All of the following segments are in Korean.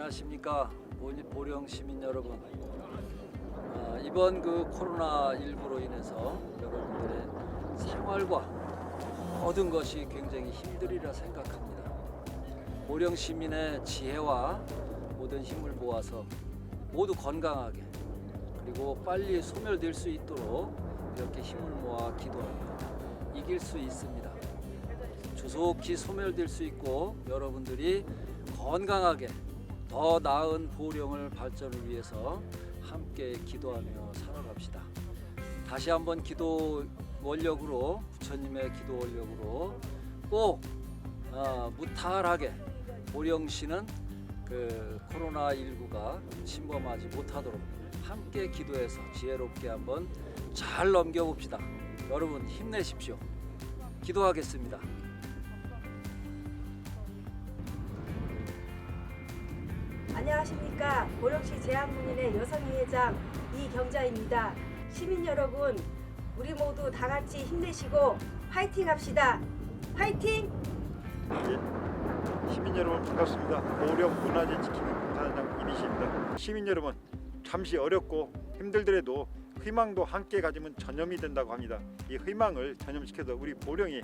안녕하십니까 보령 시민 여러분. 아, 이번 그 코로나 19로 인해서 여러분들의 생활과 모든 것이 굉장히 힘들이라 생각합니다. 보령 시민의 지혜와 모든 힘을 모아서 모두 건강하게 그리고 빨리 소멸될 수 있도록 이렇게 힘을 모아 기도합니다. 이길 수 있습니다. 조속히 소멸될 수 있고 여러분들이 건강하게 더 나은 보령을 발전을 위해서 함께 기도하며 살아갑시다. 다시 한번 기도 원력으로 부처님의 기도 원력으로 꼭 어, 무탈하게 보령시는 그 코로나 19가 침범하지 못하도록 함께 기도해서 지혜롭게 한번 잘 넘겨봅시다. 여러분 힘내십시오. 기도하겠습니다. 안녕하십니까 보령시 제한군인의 여성위회장 이경자입니다. 시민 여러분, 우리 모두 다 같이 힘내시고 파이팅 합시다. 파이팅! 예, 시민 여러분 반갑습니다. 보령 문화재 지키는 공사장 이니시입니다. 시민 여러분 잠시 어렵고 힘들더라도 희망도 함께 가지면 전염이 된다고 합니다. 이 희망을 전염시켜서 우리 보령이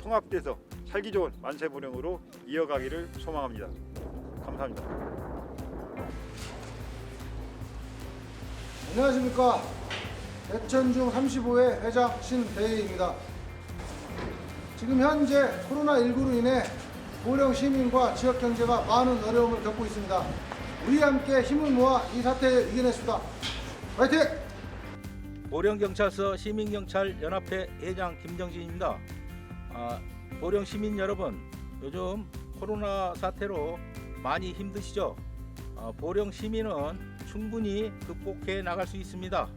통합돼서 살기 좋은 만세 보령으로 이어가기를 소망합니다. 감사합니다. 안녕하십니까 대천중 35회 회장 신대희입니다. 지금 현재 코로나19로 인해 보령 시민과 지역 경제가 많은 어려움을 겪고 있습니다. 우리 함께 힘을 모아 이 사태를 이겨냈습니다. 화이팅! 보령경찰서 시민경찰연합회 회장 김정진입니다. 아, 보령 시민 여러분, 요즘 코로나 사태로 많이 힘드시죠? 아, 보령 시민은 충분히 극복해 나갈 수 있습니다.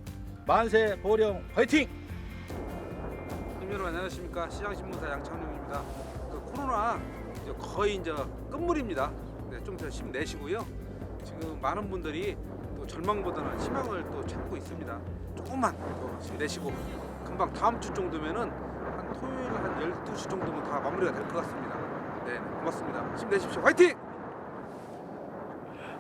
만세 보령 화이팅! 시민 여러분 안녕하십니까 시장신문사 양창룡입니다. 그 코로나 이제 거의 이제 끝물입니다. 네, 좀더 힘내시고요. 지금 많은 분들이 또 절망보다는 희망을 또 찾고 있습니다. 조금만 더 힘내시고 금방 다음 주 정도면은 한 토요일 한 12시 정도면 다 마무리가 될 것 같습니다. 네, 고맙습니다. 힘내십시오. 화이팅!